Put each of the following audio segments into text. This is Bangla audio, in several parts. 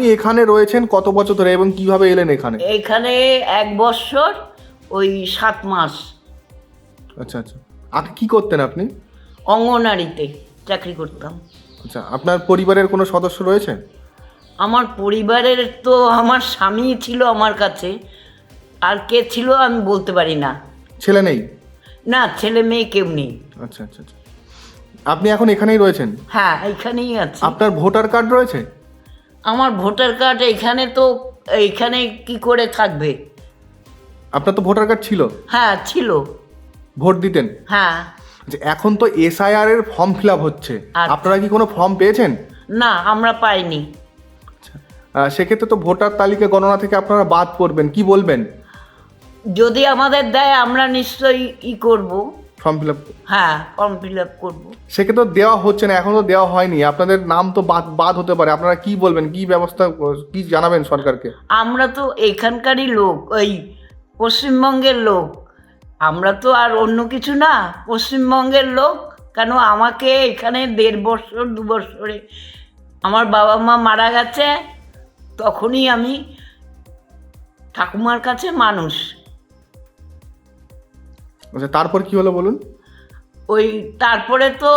আপনি এখানে রয়েছেন কত বছর ধরে এবং কীভাবে এলেন এখানে? এখানে এক বছর ওই সাত মাস। আচ্ছা আচ্ছা। আগে কি করতেন আপনি? অঙ্গনারীতে চাকরি করতাম। আচ্ছা আপনার পরিবারের কোনো সদস্য রয়েছে? আমার পরিবারের তো আমার স্বামী ছিল আমার কাছে। আর কে ছিল আমি বলতে পারি না। ছেলে নেই? না ছেলে মেয়ে কেউ নেই। আচ্ছা আচ্ছা আচ্ছা। আপনি এখন এখানেই রয়েছেন? হ্যাঁ এখানেই আছে। আপনার ভোটার কার্ড রয়েছে? আমার ভোটার কার্ড এখানে তো এইখানে কি করে থাকবে? আপনার তো ভোটার কার্ড ছিল? হ্যাঁ ছিল। ভোট দিতেন? হ্যাঁ। আচ্ছা, এখন তো এসআইআর এর ফর্ম ফিল আপ হচ্ছে। আচ্ছা। আপনারা কি কোনো ফর্ম পেয়েছেন? না আমরা পাইনি। আহ, সেক্ষেত্রে তো ভোটার তালিকা গণনা থেকে আপনারা বাদ পড়বেন কি বলবেন? যদি আমাদের দেয় আমরা নিশ্চয়ই ই করব। Form fill up? হ্যাঁ ফর্ম ফিল আপ করব। সেক্ষেত্রে তো দেওয়া হচ্ছে না এখনও দেওয়া হয়নি। আপনাদের নাম তো বাদ বাদ হতে পারে। আপনারা কি বলবেন? কি ব্যবস্থা কি জানাবেন সরকারকে? আমরা তো এখানকারই লোক ওই পশ্চিমবঙ্গের লোক। আমরা তো আর অন্য কিছু না পশ্চিমবঙ্গের লোক। কেন আমাকে এখানে দেড় বছর দু বছরে আমার বাবা মা মারা গেছে তখনই আমি ঠাকুমার কাছে মানুষ। আচ্ছা তারপর কি হলো বলুন? ওই তারপরে তো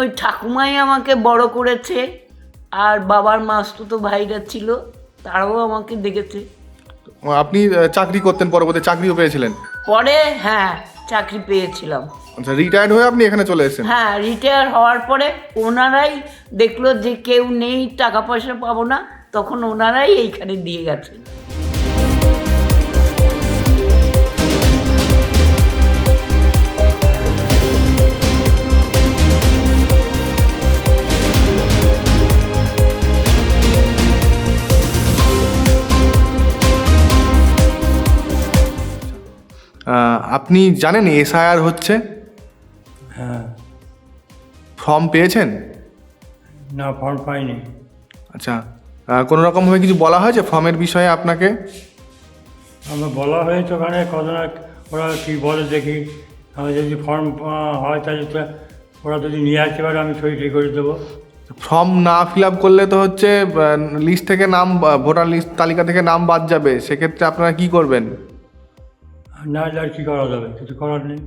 ওই ঠাকুমাই আমাকে বড় করেছে আর বাবার মাস্তুতো ভাইরা ছিল তারাও আমাকে দেখেছে। আপনি চাকরি করতেন পরবর্তী চাকরিও পেয়েছিলেন? পরে হ্যাঁ চাকরি পেয়েছিলাম। আচ্ছা রিটায়ার্ড হয়ে আপনি এখানে চলে এসেছেন? হ্যাঁ রিটায়ার হওয়ার পরে ওনারাই দেখল যে কেউ নেই টাকা পয়সা পাবো না তখন ওনারাই এইখানে দিয়ে গেছেন। আপনি জানেন এসআইআর হচ্ছে? হ্যাঁ। ফর্ম পেয়েছেন? না ফর্ম পাইনি। আচ্ছা কোনো রকমভাবে কিছু বলা হয়েছে ফর্মের বিষয়ে আপনাকে? আমার বলা হয়েছে ওখানে কত না ওরা কী বলে দেখি। আমি যদি ফর্ম হয় তাহলে ওরা যদি নিয়ে আসতে পারে আমি সই সই করে দেবো। ফর্ম না ফিল আপ করলে তো হচ্ছে লিস্ট থেকে নাম ভোটার লিস্ট তালিকা থেকে নাম বাদ যাবে। সেক্ষেত্রে আপনারা কি করবেন? না হলে আর কী করা যাবে? কিছু করার নেই।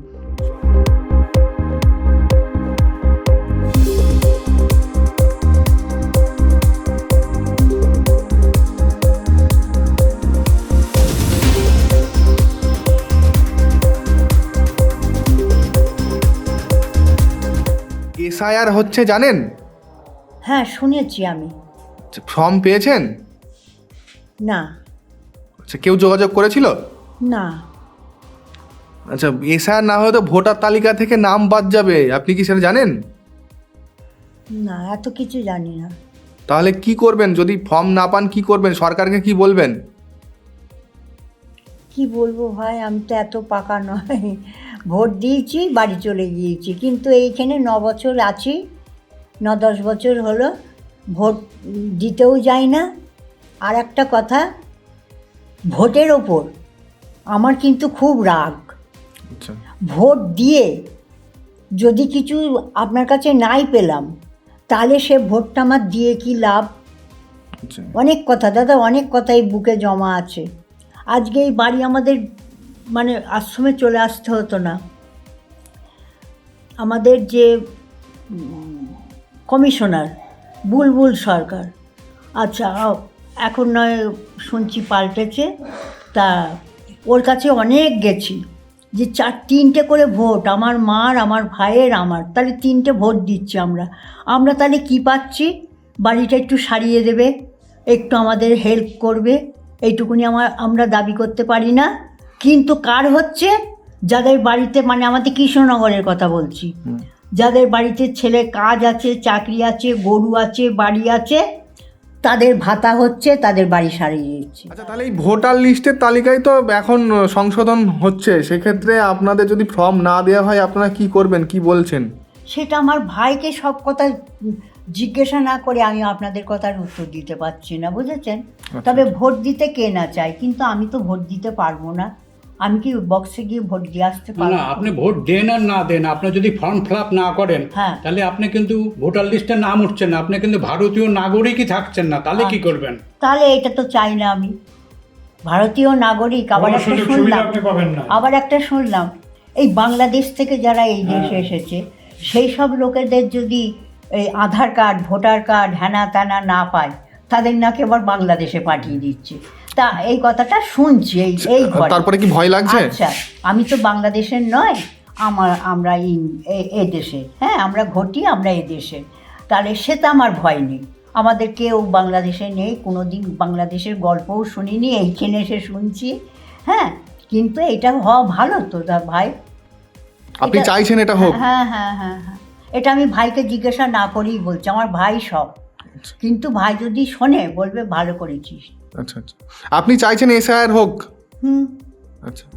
এসআইআর হচ্ছে জানেন? হ্যাঁ শুনেছি আমি। আচ্ছা, ফর্ম পেয়েছেন? না। আচ্ছা কেউ যোগাযোগ করেছিল? না। আচ্ছা এসআইআর না হলে তো ভোটার তালিকা থেকে নাম বাদ যাবে। আপনি কি সেটা জানেন? না এত কিছু জানি না। তাহলে কি করবেন? যদি ফর্ম না পান কি করবেন? সরকারকে কি বলবেন? কি বলব ভাই আমি তো এত পাকা নয় ভোট দিয়েছি বাড়ি চলে গিয়েছি। কিন্তু এইখানে ন বছর আছি ন দশ বছর হলো ভোট দিতেও যাই না। আর একটা কথা ভোটের ওপর আমার কিন্তু খুব রাগ। ভোট দিয়ে যদি কিছু আপনার কাছে নাই পেলাম তাহলে সে ভোটটা আমার দিয়ে কি লাভ? আচ্ছা। অনেক কথা দাদা অনেক কথাই বুকে জমা আছে। আজকে এই বাড়ি আমাদের মানে আশ্রমে চলে আসতে হতো না। আমাদের যে কমিশনার বুলবুল সরকার। আচ্ছা এখন নয় শুনছি পাল্টেছে। তা ওর কাছে অনেক গেছি। যে চার তিনটে করে ভোট আমার মার আমার ভাইয়ের আমার তাহলে তিনটে ভোট দিচ্ছি আমরা। আমরা তাহলে কি পাচ্ছি? বাড়িটা একটু সারিয়ে দেবে একটু আমাদের হেল্প করবে এইটুকুনি আমার আমরা দাবি করতে পারি না। কিন্তু কার হচ্ছে? যাদের বাড়িতে মানে আমাদের কৃষ্ণনগরের কথা বলছি। যাদের বাড়িতে ছেলে কাজ আছে চাকরি আছে গরু আছে বাড়ি আছে তাদের ভাতা হচ্ছে তাদের বাড়ি সারিয়ে দিচ্ছে। আচ্ছা তাহলে এই ভোটার লিস্টের তালিকায় তো এখন সংশোধন হচ্ছে। সেক্ষেত্রে আপনাদের যদি ফর্ম না দেওয়া হয় আপনারা কি করবেন কি বলছেন? সেটা আমার ভাইকে সব কথা জিজ্ঞাসা না করে আমি আপনাদের কথার উত্তর দিতে পারছি না বুঝেছেন? তবে ভোট দিতে কে না চায়? কিন্তু আমি তো ভোট দিতে পারব না। আমি কি বক্সে গিয়ে ভোট দিয়ে আসতে না পারব না আপনি ভোট দেন আর না দেন আপনি যদি ফর্ম ফিল আপ না করেন হ্যাঁ। তাহলে আপনি কিন্তু ভোটার লিস্টে নাম উঠছেন না আপনি কিন্তু ভারতীয় নাগরিকই থাকছেন না তাহলে কি আচ্ছা। করবেন তাহলে এটা তো চাই না আমি ভারতীয় নাগরিক আবার একটা শুনলাম আপনি পাবেন না আবার একটা শুনলাম এই বাংলাদেশ থেকে যারা এই দেশে হ্যাঁ। এসেছে সেই সব লোকেদের যদি এই আধার কার্ড ভোটার কার্ড হ্যানা ত্যানা না পায় তাদের নাকি আবার বাংলাদেশে পাঠিয়ে দিচ্ছে তা এই কথাটা শুনছি এই এই ঘরে। তারপরে কি ভয় লাগছে? আচ্ছা আমি তো বাংলাদেশের নয় আমার আমরা ইন- এ- এ দেশে হ্যাঁ আমরা ঘটি আমরা এ দেশে। তাহলে সে তো আমার ভয় নেই। আমাদের কেউ বাংলাদেশে নেই কোনো দিন বাংলাদেশের গল্পও শুনিনি এইখানে এসে শুনছি হ্যাঁ কিন্তু এটা হওয়া ভালো তো দা ভাই। আপনি এটা- চাইছেন এটা হোক। হ্যাঁ হ্যাঁ হ্যাঁ হ্যাঁ। এটা আমি ভাইকে জিজ্ঞাসা না করেই বলছি আমার ভাই সব। কিন্তু ভাই যদি শোনে বলবে ভালো করেছিস। আচ্ছা আচ্ছা। আপনি চাইছেন এসআইআর হোক? হুম। আচ্ছা।